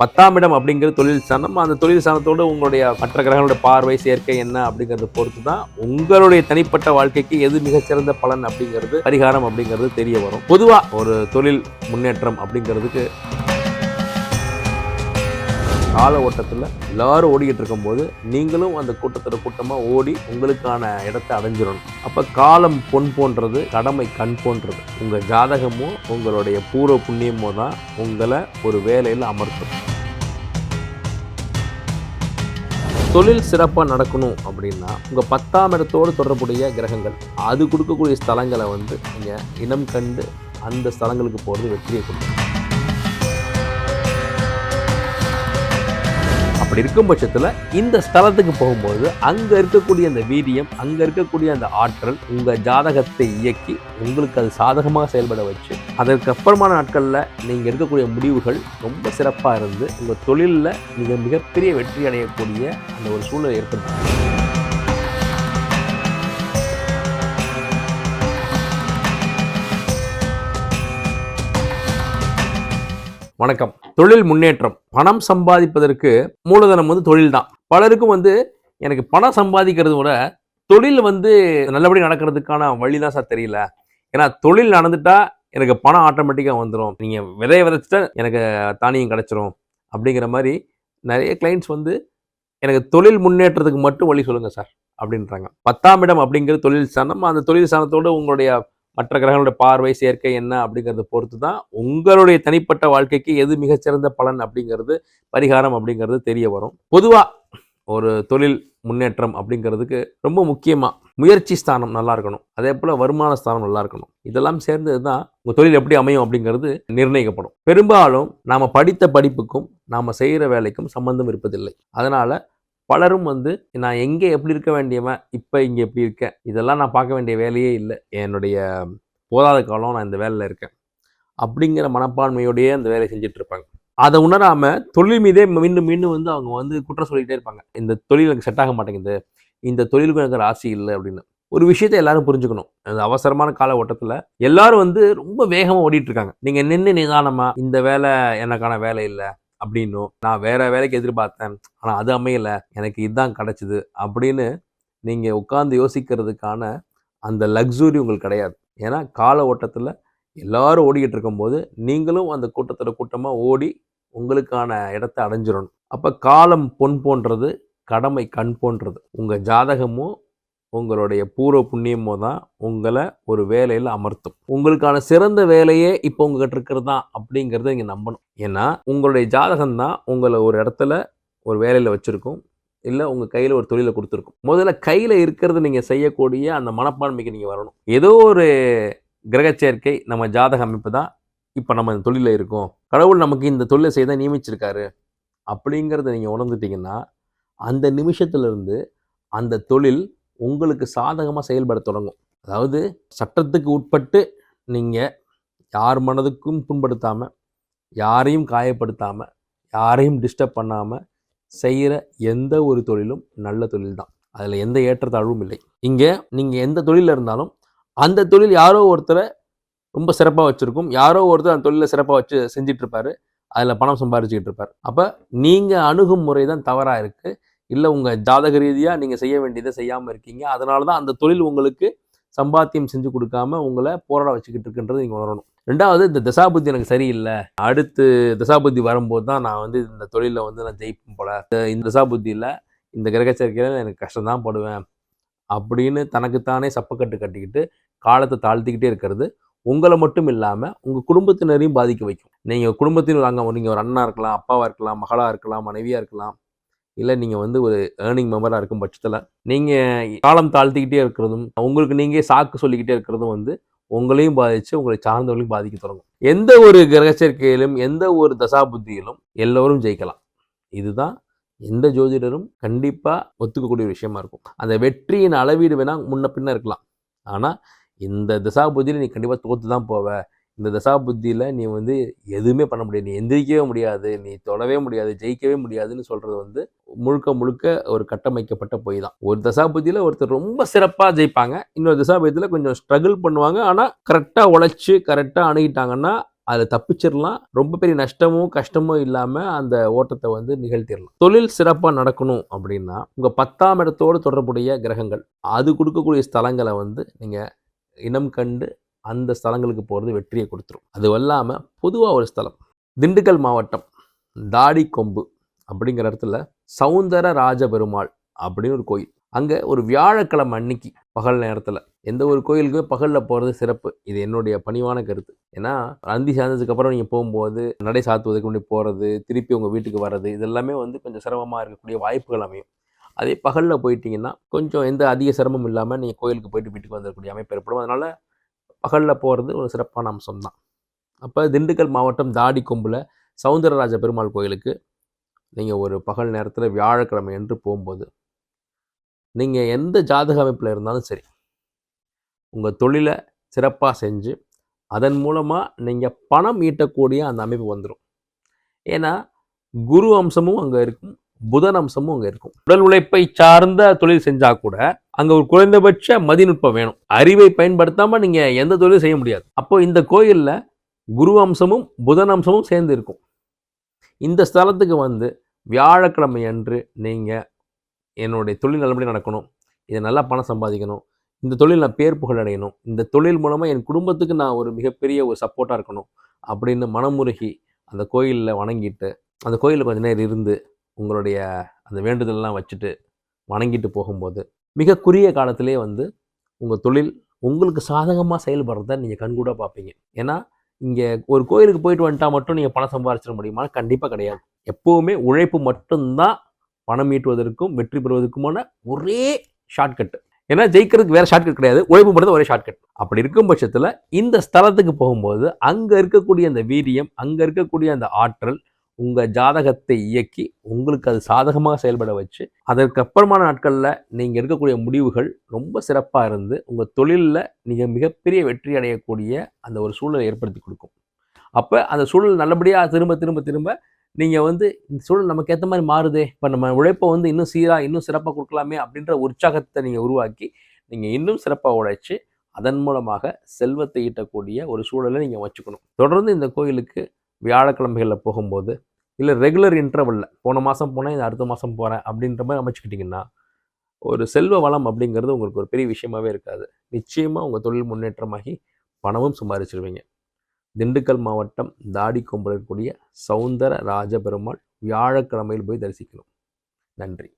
பத்தாம் இடம் அப்படிங்கிறது தொழில் ஸ்தானம் அந்த தொழில் ஸ்தானத்தோடு உங்களுடைய மற்ற கிரகங்களுடைய பார்வை சேர்க்கை என்ன அப்படிங்கிறத பொறுத்து தான் உங்களுடைய தனிப்பட்ட வாழ்க்கைக்கு எது மிகச்சிறந்த பலன் அப்படிங்கிறது பரிகாரம் அப்படிங்கிறது தெரிய வரும். பொதுவாக ஒரு தொழில் முன்னேற்றம் அப்படிங்கிறதுக்கு கால ஓட்டத்தில் எல்லாரும் ஓடிக்கிட்டு இருக்கும்போது நீங்களும் அந்த கூட்டத்தில் கூட்டமாக ஓடி உங்களுக்கான இடத்தை அடைஞ்சிடணும். அப்போ காலம் பொன் போன்றது கடமை கண் போன்றது. உங்கள் ஜாதகமோ உங்களுடைய பூர்வ புண்ணியமோ தான் உங்களை ஒரு வேலையில் அமர்த்தும். தொழில் சிறப்பாக நடக்கணும் அப்படின்னா உங்கள் பத்தாம் இடத்தோடு தொடர்புடைய கிரகங்கள் அது கொடுக்கக்கூடிய ஸ்தலங்களை வந்து நீங்கள் இனம் கண்டு அந்த ஸ்தலங்களுக்கு போகிறது வெற்றியை கொடுக்கும். அப்படி இருக்கும் பட்சத்தில் இந்த ஸ்தலத்துக்கு போகும்போது அங்கே இருக்கக்கூடிய அந்த வீரியம் அங்கே இருக்கக்கூடிய அந்த ஆற்றல் உங்கள் ஜாதகத்தை இயக்கி உங்களுக்கு அது சாதகமாக செயல்பட வச்சு அதற்கு அப்புறமான நாட்களில் நீங்கள் இருக்கக்கூடிய முடிவுகள் ரொம்ப சிறப்பாக இருந்து உங்கள் தொழிலில் நீங்கள் மிகப்பெரிய வெற்றி அடையக்கூடிய அந்த ஒரு சூழ்நிலை ஏற்படுத்தும். வணக்கம். தொழில் முன்னேற்றம். பணம் சம்பாதிப்பதற்கு மூலதனம் வந்து தொழில் தான் பலருக்கும் வந்து எனக்கு பணம் சம்பாதிக்கிறத விட தொழில் வந்து நல்லபடி நடக்கிறதுக்கான வழி தான் சார் தெரியல. ஏன்னா தொழில் நடந்துட்டா எனக்கு பணம் ஆட்டோமேட்டிக்காக வந்துடும் நீங்கள் விதைய விதைச்சிட்டா எனக்கு தானியம் கிடச்சிரும். அப்படிங்கிற மாதிரி நிறைய கிளைண்ட்ஸ் வந்து எனக்கு தொழில் முன்னேற்றத்துக்கு மட்டும் வழி சொல்லுங்கள் சார். அப்படின்றாங்க. பத்தாம் இடம் அப்படிங்கிறது தொழில் ஸ்தானம் அந்த தொழில் ஸ்தானத்தோடு உங்களுடைய மற்ற கிரகங்களுடைய பார்வை சேர்க்கை என்ன அப்படிங்கிறத பொறுத்து தான் உங்களுடைய தனிப்பட்ட வாழ்க்கைக்கு எது மிகச்சிறந்த பலன் அப்படிங்கிறது பரிகாரம் அப்படிங்கிறது தெரிய வரும். பொதுவாக ஒரு தொழில் முன்னேற்றம் அப்படிங்கிறதுக்கு ரொம்ப முக்கியமாக முயற்சி ஸ்தானம் நல்லா இருக்கணும். அதே போல் வருமான ஸ்தானம் நல்லா இருக்கணும். இதெல்லாம் சேர்ந்தது தான் உங்கள் தொழில் எப்படி அமையும் அப்படிங்கிறது நிர்ணயிக்கப்படும். பெரும்பாலும் நாம் படித்த படிப்புக்கும் நாம் செய்கிற வேலைக்கும் சம்பந்தம் இருப்பதில்லை. அதனால் பலரும் வந்து நான் எங்கே எப்படி இருக்க வேண்டியவன்? இப்போ இங்கே எப்படி இருக்கேன்? இதெல்லாம் நான் பார்க்க வேண்டிய வேலையே இல்லை. என்னுடைய போதாத காலம் நான் இந்த வேலையில் இருக்கேன். அப்படிங்கிற மனப்பான்மையோடையே அந்த வேலையை செஞ்சுட்டு இருப்பாங்க. அதை உணராமல் தொழில் மீதே மீண்டும் மீண்டும் வந்து அவங்க வந்து குற்றம் சொல்லிக்கிட்டே இருப்பாங்க. இந்த தொழில் எனக்கு செட் ஆக மாட்டேங்குது. இந்த தொழிலுக்கு எனக்கு ராசி இல்லை அப்படின்னு. ஒரு விஷயத்தை எல்லாரும் புரிஞ்சுக்கணும். அந்த அவசரமான கால ஓட்டத்தில் எல்லாரும் வந்து ரொம்ப வேகமாக ஓடிட்டு இருக்காங்க. நீங்கள் நின்று நிதானமாக இந்த வேலை எனக்கான வேலை இல்லை. அப்படின்னும். நான் வேற வேலைக்கு எதிர்பார்த்தேன். ஆனால் அது அமையல. எனக்கு இதுதான் கிடைச்சிது அப்படின்னு நீங்கள் உட்காந்து யோசிக்கிறதுக்கான அந்த லக்ஸுரி உங்களுக்கு கிடையாது. ஏன்னா கால ஓட்டத்தில் எல்லாரும் ஓடிக்கிட்டு இருக்கும்போது நீங்களும் அந்த கூட்டத்தில் கூட்டமாக ஓடி உங்களுக்கான இடத்த அடைஞ்சிடணும். அப்போ காலம் பொன் போன்றது கடமை கண் போன்றது. உங்கள் ஜாதகமும் உங்களுடைய பூர்வ புண்ணியமோ தான் உங்களை ஒரு வேலையில் அமர்த்தும். உங்களுக்கான சிறந்த வேலையே இப்போ உங்ககிட்ட இருக்கிறது தான் அப்படிங்கிறத நீங்கள் நம்பணும். ஏன்னா உங்களுடைய ஜாதகம் தான் உங்களை ஒரு இடத்துல ஒரு வேலையில் வச்சுருக்கும். இல்லை உங்கள் கையில் ஒரு தொழிலை கொடுத்துருக்கும். முதல்ல கையில் இருக்கிறது நீங்கள் செய்யக்கூடிய அந்த மனப்பான்மைக்கு நீங்கள் வரணும். ஏதோ ஒரு கிரக சேர்க்கை நம்ம ஜாதக அமைப்பு தான் இப்போ நம்ம இந்த தொழிலில் இருக்கோம். கடவுள் நமக்கு இந்த தொழிலை செய்ய நியமிச்சிருக்காரு. அப்படிங்கிறத நீங்கள் உணர்ந்துட்டீங்கன்னா அந்த நிமிஷத்துலேருந்து அந்த தொழில் உங்களுக்கு சாதகமாக செயல்பட தொடங்கும். அதாவது சட்டத்துக்கு உட்பட்டு நீங்கள் யார் மனதுக்கும் புண்படுத்தாமல் யாரையும் காயப்படுத்தாமல் யாரையும் டிஸ்டர்ப் பண்ணாமல் செய்கிற எந்த ஒரு தொழிலும் நல்ல தொழில் தான். அதில் எந்த ஏற்றத்தாழ்வும் இல்லை. இங்கே நீங்கள் எந்த தொழிலில் இருந்தாலும் அந்த தொழில் யாரோ ஒருத்தரை ரொம்ப சிறப்பாக வச்சுருக்கும். யாரோ ஒருத்தர் அந்த தொழிலை சிறப்பாக வச்சு செஞ்சிட்ருப்பார் அதில் பணம் சம்பாரிச்சுக்கிட்டு இருப்பார். அப்போ நீங்கள் அணுகும் முறை தான் தவறாக இருக்குது இல்லை உங்கள் ஜாதக ரீதியாக நீங்கள் செய்ய வேண்டியதை செய்யாமல் இருக்கீங்க. அதனால தான் அந்த தொழில் உங்களுக்கு சம்பாத்தியம் செஞ்சு கொடுக்காம உங்களை போராட வச்சுக்கிட்டு இருக்குன்றது நீங்கள் உணரணும். ரெண்டாவது இந்த தசாபுத்தி எனக்கு சரியில்லை. அடுத்து தசாபுத்தி வரும்போது தான் நான் வந்து இந்த தொழிலில் வந்து நான் ஜெயிப்பேன் போல. இந்த- தசாபுத்தியில் இந்த கிரகச்சரிக்கையில் எனக்கு கஷ்டம் தான் படுவேன் அப்படின்னு தனக்குத்தானே சப்பக்கட்டு கட்டிக்கிட்டு காலத்தை தாழ்த்திக்கிட்டே இருக்கிறது உங்களை மட்டும் இல்லாமல் உங்கள் குடும்பத்தினரையும் பாதிக்க வைக்கும். நீங்கள் குடும்பத்தினர் அங்கே நீங்கள் ஒரு அண்ணா இருக்கலாம் அப்பாவாக இருக்கலாம் மகளாக இருக்கலாம் மனைவியாக இருக்கலாம். இல்லை நீங்கள் வந்து ஒரு ஏர்னிங் மெம்பராக இருக்கும் பட்சத்தில் நீங்கள் காலம் தாழ்த்திக்கிட்டே இருக்கிறதும் உங்களுக்கு நீங்கள் சாக்கு சொல்லிக்கிட்டே இருக்கிறதும் வந்து உங்களையும் பாதித்து உங்களை சார்ந்தவர்களையும் பாதிக்க தொடங்கும். எந்த ஒரு கிரகச்சேர்க்கையிலும் எந்த ஒரு தசாபுத்தியிலும் எல்லோரும் ஜெயிக்கலாம். இதுதான் எந்த ஜோதிடரும் கண்டிப்பாக ஒத்துக்கக்கூடிய விஷயமா இருக்கும். அந்த வெற்றியின் அளவீடு வேணால் முன்ன பின்ன இருக்கலாம். ஆனால் இந்த தசாபுத்தியில் நீ கண்டிப்பாக தோற்று தான் போவ. இந்த தசாபுத்தியில் நீ வந்து எதுவுமே பண்ண முடியாது. நீ எந்திரிக்கவே முடியாது. நீ தொடவே முடியாது. ஜெயிக்கவே முடியாதுன்னு சொல்கிறது வந்து முழுக்க முழுக்க ஒரு கட்டமைக்கப்பட்ட பொய் தான். ஒரு தசாபுத்தியில் ஒருத்தர் ரொம்ப சிறப்பாக ஜெயிப்பாங்க. இன்னொரு தசாபுத்தியில் கொஞ்சம் ஸ்ட்ரகிள் பண்ணுவாங்க. ஆனால் கரெக்டாக உழைச்சி கரெக்டாக அணுகிட்டாங்கன்னா அதை தப்பிச்சிடலாம் ரொம்ப பெரிய நஷ்டமும் கஷ்டமும் இல்லாமல் அந்த ஓட்டத்தை வந்து நிகழ்த்திடலாம் தொழில் சிறப்பாக நடக்கணும் அப்படின்னா உங்கள் பத்தாம் இடத்தோடு தொடர்புடைய கிரகங்கள் அது கொடுக்கக்கூடிய ஸ்தலங்களை வந்து நீங்கள் இனம் கண்டு அந்த ஸ்தலங்களுக்கு போகிறது வெற்றியை கொடுத்துரும். அது இல்லாமல் பொதுவாக ஒரு ஸ்தலம் திண்டுக்கல் மாவட்டம் தாடி கொம்பு அப்படிங்கிற இடத்துல சவுந்தர ராஜ பெருமாள் அப்படின்னு ஒரு கோயில். அங்கே ஒரு வியாழக்கிழமை அன்னைக்கு பகல் நேரத்தில் எந்த ஒரு கோயிலுக்குமே பகலில் போகிறது சிறப்பு. இது என்னுடைய பணிவான கருத்து. ஏன்னா அந்தி சாய்ந்ததுக்கப்புறம் நீங்கள் போகும்போது நடை சாத்துவதற்கு முன்னாடி போகிறது திருப்பி உங்கள் வீட்டுக்கு வர்றது இதெல்லாமே வந்து கொஞ்சம் சிரமமாக இருக்கக்கூடிய வாய்ப்புகள் அமையும். அதே பகலில் போயிட்டீங்கன்னா கொஞ்சம் எந்த அதிக சிரமம் இல்லாமல் நீங்கள் கோயிலுக்கு போயிட்டு வீட்டுக்கு வந்துடக்கூடிய அமைப்பு ஏற்படும். அதனால் பகலில் போகிறது ஒரு சிறப்பான அம்சம்தான். அப்போ திண்டுக்கல் மாவட்டம் தாடி கொம்பில் சவுந்தரராஜ பெருமாள் கோயிலுக்கு நீங்கள் ஒரு பகல் நேரத்தில் வியாழக்கிழமை என்று போகும்போது நீங்கள் எந்த ஜாதக அமைப்பில் இருந்தாலும் சரி உங்கள் தொழிலை சிறப்பாக செஞ்சு அதன் மூலமாக நீங்கள் பணம் ஈட்டக்கூடிய அந்த அமைப்பு வந்துடும் ஏன்னா குரு அம்சமும் அங்கே இருக்கும் புதன் அம்சமும் அங்கே இருக்கும். உடல் உழைப்பை சார்ந்த தொழில் செஞ்சால் கூட அங்கே ஒரு குறைந்தபட்ச மதிநுட்பம் வேணும். அறிவை பயன்படுத்தாமல் நீங்கள் எந்த தொழிலும் செய்ய முடியாது. அப்போ இந்த கோயிலில் குரு அம்சமும் புதன் அம்சமும் சேர்ந்து இருக்கும். இந்த ஸ்தலத்துக்கு வந்து வியாழக்கிழமை அன்று நீங்கள் என்னுடைய தொழில் நல்லபடி நடக்கணும். இதை நல்லா பணம் சம்பாதிக்கணும். இந்த தொழில் நான் பேர் புகழ் அடையணும். இந்த தொழில் மூலமாக என் குடும்பத்துக்கு நான் ஒரு மிகப்பெரிய ஒரு சப்போர்ட்டாக இருக்கணும். அப்படின்னு மனமுருகி அந்த கோயிலில் வணங்கிட்டு அந்த கோயிலில் கொஞ்ச நேரம் இருந்து உங்களுடைய அந்த வேண்டுதலெல்லாம் வச்சுட்டு வணங்கிட்டு போகும்போது மிக குறுகிய காலத்திலே வந்து உங்கள் தொழில் உங்களுக்கு சாதகமாக செயல்படுறத நீங்கள் கண்கூட பார்ப்பீங்க. ஏன்னா இங்கே ஒரு கோயிலுக்கு போயிட்டு வந்துட்டா மட்டும் நீங்கள் பணம் சம்பாதிச்சிட முடியுமா? கண்டிப்பாக கிடையாது. எப்போவுமே உழைப்பு மட்டும்தான் பணம் ஈட்டுவதற்கும் வெற்றி பெறுவதற்குமான ஒரே ஷார்ட்கட் ஏன்னா ஜெயிக்கிறதுக்கு வேறு ஷார்ட்கட் கிடையாது. உழைப்பு மட்டும் ஒரே ஷார்ட்கட் அப்படி இருக்கும் பட்சத்தில் இந்த ஸ்தலத்துக்கு போகும்போது அங்கே இருக்கக்கூடிய அந்த வீரியம் அங்கே இருக்கக்கூடிய அந்த ஆற்றல் உங்கள் ஜாதகத்தை இயக்கி உங்களுக்கு அது சாதகமாக செயல்பட வச்சு அதற்கு அப்புறமான நாட்களில் நீங்கள் இருக்கக்கூடிய முடிவுகள் ரொம்ப சிறப்பாக இருந்து உங்கள் தொழிலில் நீங்கள் மிகப்பெரிய வெற்றி அடையக்கூடிய அந்த ஒரு சூழலை ஏற்படுத்தி கொடுக்கும். அப்போ அந்த சூழல் நல்லபடியாக திரும்ப திரும்ப திரும்ப நீங்கள் வந்து இந்த சூழல் நமக்கு ஏற்ற மாதிரி மாறுதே இப்போ நம்ம உழைப்பை வந்து இன்னும் சீராக இன்னும் சிறப்பாக கொடுக்கலாமே அப்படின்ற உற்சாகத்தை நீங்கள் உருவாக்கி நீங்கள் இன்னும் சிறப்பாக உழைச்சி அதன் மூலமாக செல்வத்தை ஈட்டக்கூடிய ஒரு சூழலை நீங்கள் வச்சுக்கணும். தொடர்ந்து இந்த கோயிலுக்கு வியாழக்கிழமைகளில் போகும்போது இல்லை ரெகுலர் இன்டர்வலில் போன மாதம் போனேன் இது அடுத்த மாதம் போகிறேன் அப்படின்ற மாதிரி அமைச்சுக்கிட்டிங்கன்னா ஒரு செல்வ வளம் அப்படிங்கிறது உங்களுக்கு ஒரு பெரிய விஷயமாகவே இருக்காது. நிச்சயமாக உங்கள் தொழில் முன்னேற்றமாகி பணமும் சம்பாதிச்சிருவீங்க திண்டுக்கல் மாவட்டம் தாடிக்கொம்பில் இருக்கக்கூடிய சவுந்தர ராஜபெருமாள் வியாழக்கிழமையில் போய் தரிசிக்கணும். நன்றி.